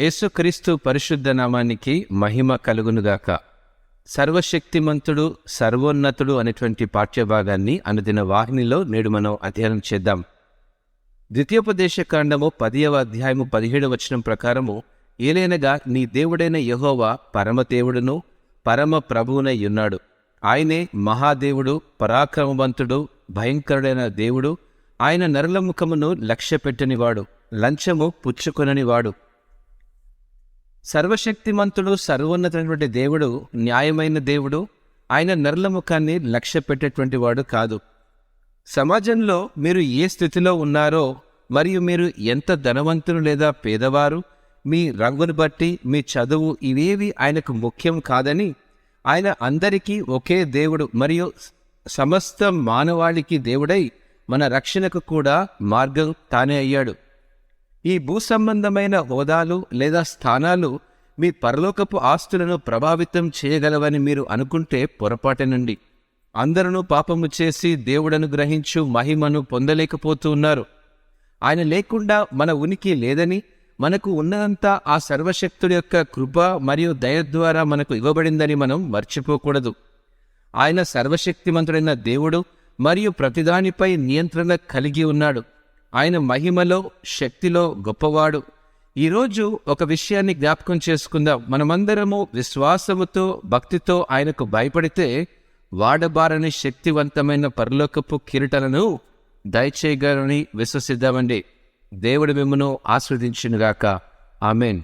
యేసుక్రీస్తు పరిశుద్ధ నామానికి మహిమ కలుగునుగాక. సర్వశక్తిమంతుడు సర్వోన్నతుడు అనేటువంటి పాఠ్యభాగాన్ని అనుదిన వాహినిలో నేడు మనం అధ్యయనం చేద్దాం. ద్వితీయోపదేశ కాండము పదియవ అధ్యాయము పదిహేడు వచనం ప్రకారము ఏలైనగా నీ దేవుడైన యహోవా పరమదేవుడును పరమ ప్రభువునై ఉన్నాడు. ఆయనే మహాదేవుడు పరాక్రమవంతుడు భయంకరుడైన దేవుడు. ఆయన నరుల ముఖమును లక్ష్యపెట్టనివాడు లంచము పుచ్చుకొననివాడు. సర్వశక్తిమంతుడు సర్వోన్నతమైనటువంటి దేవుడు న్యాయమైన దేవుడు ఆయన నరుల ముఖాన్ని లక్ష్య పెట్టేటువంటి వాడు కాదు. సమాజంలో మీరు ఏ స్థితిలో ఉన్నారో మరియు మీరు ఎంత ధనవంతులు లేదా పేదవారు మీ రంగును బట్టి మీ చదువు ఇవేవి ఆయనకు ముఖ్యం కాదని ఆయన అందరికీ ఒకే దేవుడు మరియు సమస్త మానవాళికి దేవుడై మన రక్షణకు కూడా మార్గం తానే అయ్యాడు. ఈ భూ సంబంధమైన హోదాలు లేదా స్థానాలు మీ పరలోకపు ఆస్తులను ప్రభావితం చేయగలవని మీరు అనుకుంటే పొరపాటేనండి అందరూ పాపము చేసి దేవుడను గ్రహించు మహిమను పొందలేకపోతూ ఉన్నారు. ఆయన లేకుండా మన ఉనికి లేదని మనకు ఉన్నదంతా ఆ సర్వశక్తుడి యొక్క కృప మరియు దయ ద్వారా మనకు ఇవ్వబడిందని మనం మర్చిపోకూడదు. ఆయన సర్వశక్తిమంతుడైన దేవుడు మరియు ప్రతిదానిపై నియంత్రణ కలిగి ఉన్నాడు. ఆయన మహిమలో శక్తిలో గొప్పవాడు. ఈరోజు ఒక విషయాన్ని జ్ఞాపకం చేసుకుందాం. మనమందరము విశ్వాసముతో భక్తితో ఆయనకు భయపడితే వాడబారని శక్తివంతమైన పరలోకపు కిరీటలను దయచేయగలని విశ్వసిద్దామండి. దేవుడు మిమ్మను ఆస్వాదించినగాక ఆమెన్.